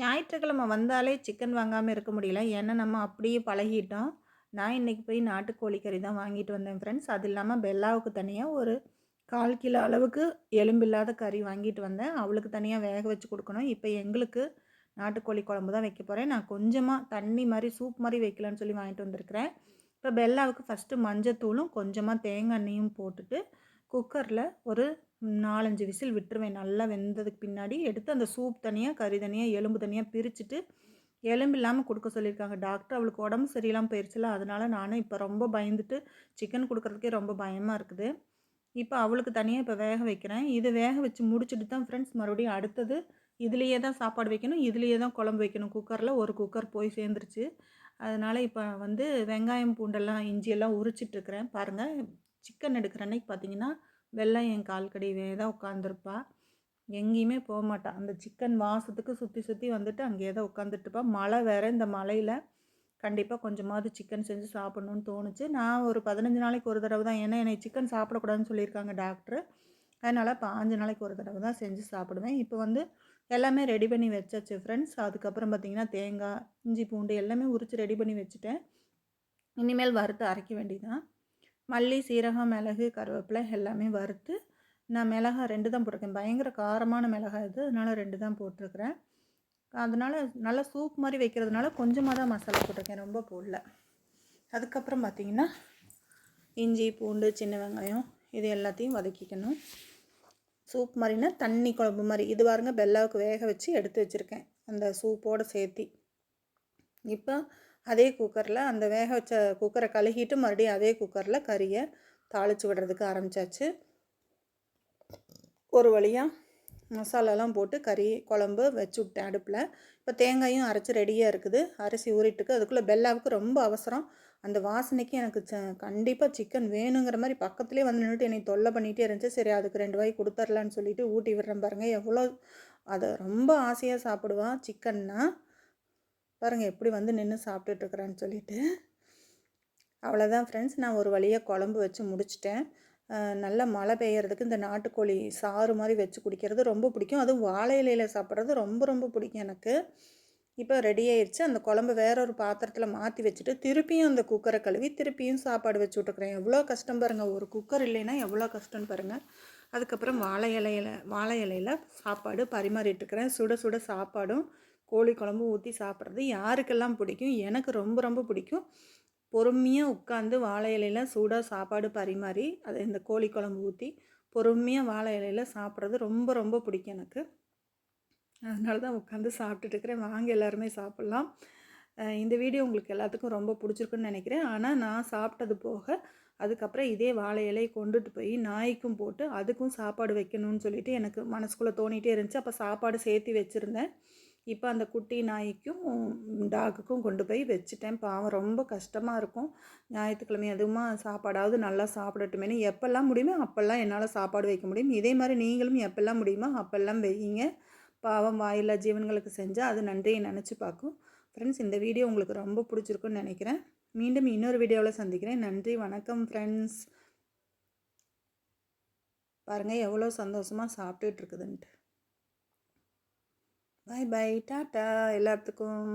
ஞாயிற்றுக்கிழமை வந்தாலே சிக்கன் வாங்காமல் இருக்க முடியல. ஏன்னா நம்ம அப்படியே பழகிட்டோம். நான் இன்றைக்கி போய் நாட்டுக்கோழி கறி தான் வாங்கிட்டு வந்தேன் ஃப்ரெண்ட்ஸ் அது இல்லாமல் பெல்லாவுக்கு தனியாக ஒரு கால் கிலோ அளவுக்கு எலும்பில்லாத கறி வாங்கிட்டு வந்தேன். அவளுக்கு தனியாக வேக வச்சு கொடுக்கணும். இப்போ எங்களுக்கு நாட்டுக்கோழி குழம்பு தான் வைக்க போகிறேன் நான் கொஞ்சமாக தண்ணி மாதிரி சூப் மாதிரி வைக்கலான்னு சொல்லி வாங்கிட்டு வந்திருக்கிறேன். இப்போ பெல்லாவுக்கு ஃபஸ்ட்டு மஞ்சத்தூளும் கொஞ்சமாக தேங்காய் எண்ணெயும் போட்டுட்டு குக்கரில் ஒரு நாலஞ்சு விசில் விட்டுருவேன். நல்லா வெந்ததுக்கு பின்னாடி எடுத்து அந்த சூப் தனியாக கறி தனியாக எலும்பு தனியாக பிரிச்சுட்டு எலும்பு இல்லாமல் கொடுக்க சொல்லியிருக்காங்க. டாக்டர் அவளுக்கு உடம்பு சரியில்லாமல் போயிடுச்சுல அதனால் நானும் இப்போ ரொம்ப பயந்துட்டு சிக்கன் கொடுக்குறதுக்கே ரொம்ப பயமாக இருக்குது. இப்போ அவளுக்கு தனியாக இப்போ வேக வைக்கிறேன். இது வேக வச்சு முடிச்சுட்டு தான் ஃப்ரெண்ட்ஸ் மறுபடியும் அடுத்தது இதுலேயே தான் சாப்பாடு வைக்கணும். இதுலேயே தான் குழம்பு வைக்கணும். குக்கரில் ஒரு குக்கர் போய் சேர்ந்துருச்சு. அதனால் இப்போ வந்து வெங்காயம் பூண்டெல்லாம் இஞ்சியெல்லாம் உரிச்சிட்ருக்கிறேன் பாருங்கள் சிக்கன் எடுக்கிற அன்னைக்கு பார்த்தீங்கன்னா வெள்ளம் என் கால் கடிவே தான் உட்காந்துருப்பா எங்கேயுமே போக மாட்டாள் அந்த சிக்கன் மாதத்துக்கு சுற்றி சுற்றி வந்துட்டு அங்கேயே தான் உட்காந்துட்டுப்பா மழை வேறு இந்த மழையில் கண்டிப்பாக கொஞ்சமாவது சிக்கன் செஞ்சு சாப்பிட்ணுன்னு தோணுச்சு. நான் ஒரு பதினஞ்சு நாளைக்கு ஒரு தடவை தான் ஏன்னா என்னை சிக்கன் சாப்பிடக்கூடாதுன்னு சொல்லியிருக்காங்க டாக்டர் அதனால் பாஞ்சு நாளைக்கு ஒரு தடவை தான் செஞ்சு சாப்பிடுவேன். இப்போ வந்து எல்லாமே ரெடி பண்ணி வச்சாச்சு ஃப்ரெண்ட்ஸ் அதுக்கப்புறம் பார்த்திங்கன்னா தேங்காய் இஞ்சி பூண்டு எல்லாமே உரித்து ரெடி பண்ணி வச்சுட்டேன். இனிமேல் வறுத்து அரைக்க வேண்டியதான் மல்லி சீரகம் மிளகு கருவேப்பிலை எல்லாமே வறுத்து நான் மிளகாய் ரெண்டு தான் போட்டிருக்கேன். பயங்கர காரமான மிளகாய் இது. அதனால் ரெண்டு தான் போட்டிருக்கிறேன். அதனால் நல்லா சூப் மாதிரி வைக்கிறதுனால கொஞ்சமாக தான் மசாலா போட்டிருக்கேன். ரொம்ப போடல. அதுக்கப்புறம் பார்த்திங்கன்னா இஞ்சி பூண்டு சின்ன வெங்காயம் இது எல்லாத்தையும் வதக்கிக்கணும். சூப் மாதிரினா தண்ணி குழம்பு மாதிரி. இது பாருங்க பெல்லாவுக்கு வேக வச்சு எடுத்து வச்சுருக்கேன். அந்த சூப்போடு சேர்த்தி. இப்போ அதே குக்கரில் அந்த வேக வச்ச குக்கரை கழுகிட்டு மறுபடியும் அதே குக்கரில் கறியை தாளித்து விடுறதுக்கு ஆரம்பித்தாச்சு ஒரு வழியாக மசாலாலாம் போட்டு கறி குழம்பு வச்சு விட்டேன் அடுப்பில். இப்போ தேங்காயும் அரைச்சி ரெடியாக இருக்குது. அரிசி ஊறிட்டுக்கு அதுக்குள்ளே பெல்லாவுக்கு ரொம்ப அவசரம். அந்த வாசனைக்கு எனக்கு ச கண்டிப்பாக சிக்கன் வேணுங்கிற மாதிரி பக்கத்துலேயே வந்து நின்றுட்டு என்னை தொல்லை பண்ணிகிட்டே இருந்துச்சு. சரி அதுக்கு ரெண்டு வாய் கொடுத்துர்லான்னு சொல்லிட்டு ஊட்டி விடுறேன் பாருங்கள் எவ்வளோ அதை ரொம்ப ஆசையாக சாப்பிடுவான் சிக்கன்னா பாருங்கள் எப்படி வந்து நின்று சாப்பிட்டுட்ருக்குறான்னு சொல்லிட்டு. அவ்வளோதான் ஃப்ரெண்ட்ஸ் நான் ஒரு வழியாக குழம்பு வச்சு முடிச்சிட்டேன். நல்லா மழை பெய்யறதுக்கு இந்த நாட்டுக்கோழி சாறு மாதிரி வச்சு குடிக்கிறது ரொம்ப பிடிக்கும். அதுவும் வாழை இலையில் சாப்பிட்றது ரொம்ப ரொம்ப பிடிக்கும் எனக்கு. இப்போ ரெடி ஆயிடுச்சு அந்த குழம்பு வேற ஒரு பாத்திரத்தில் மாற்றி வச்சுட்டு திருப்பியும் அந்த குக்கரை கழுவி திருப்பியும் சாப்பாடு வச்சு விட்டுக்கிறேன். எவ்வளோ கஷ்டம் பாருங்கள் ஒரு குக்கர் இல்லைன்னா எவ்வளோ கஷ்டம்னு பாருங்கள் அதுக்கப்புறம் வாழை இலையில வாழை இலையில் சாப்பாடு பரிமாறிட்டுருக்கிறேன். சுட சுட சாப்பாடும் கோழி குழம்பு ஊற்றி சாப்பிட்றது யாருக்கெல்லாம் பிடிக்கும்? எனக்கு ரொம்ப ரொம்ப பிடிக்கும். பொறுமையாக உட்காந்து வாழை இலையில் சூடாக சாப்பாடு பரிமாறி அதை இந்த கோழி குழம்பு ஊற்றி பொறுமையாக வாழை இலையில் சாப்பிட்றது ரொம்ப ரொம்ப பிடிக்கும் எனக்கு. அதனால தான் உட்காந்து சாப்பிட்டுட்டு இருக்கிறேன். வாங்க எல்லாருமே சாப்பிட்லாம். இந்த வீடியோ உங்களுக்கு எல்லாத்துக்கும் ரொம்ப பிடிச்சிருக்குன்னு நினைக்கிறேன். ஆனால் நான் சாப்பிட்டது போக அதுக்கப்புறம் இதே வாழை இலையை கொண்டுட்டு போய் நாய்க்கும் போட்டு அதுக்கும் சாப்பாடு வைக்கணும்னு சொல்லிட்டு எனக்கு மனசுக்குள்ளே தோணிகிட்டே இருந்துச்சு. அப்போ சாப்பாடு சேர்த்து வச்சுருந்தேன். இப்போ அந்த குட்டி நாய்க்கும் டாகுக்கும் கொண்டு போய் வச்சுட்டேன். பாவம் ரொம்ப கஷ்டமாக இருக்கும். ஞாயிற்றுக்கிழமை அதுவுமா சாப்பாடாவது நல்லா சாப்பிடட்டுமேனு எப்போல்லாம் முடியுமோ அப்போல்லாம் என்னால் சாப்பாடு வைக்க முடியும். இதே மாதிரி நீங்களும் எப்போல்லாம் முடியுமோ அப்போல்லாம் வைங்க. பாவம் வாயில்லா ஜீவன்களுக்கு செஞ்சால் அது நன்றியை நினச்சி பார்க்கும். ஃப்ரெண்ட்ஸ் இந்த வீடியோ உங்களுக்கு ரொம்ப பிடிச்சிருக்குன்னு நினைக்கிறேன். மீண்டும் இன்னொரு வீடியோவில் சந்திக்கிறேன். நன்றி வணக்கம் ஃப்ரெண்ட்ஸ் பாருங்கள் எவ்வளோ சந்தோஷமாக சாப்பிட்டுட்டு இருக்குதுன்ட்டு. பாய் பாய் டாட்டா எல்லாத்துக்கும்.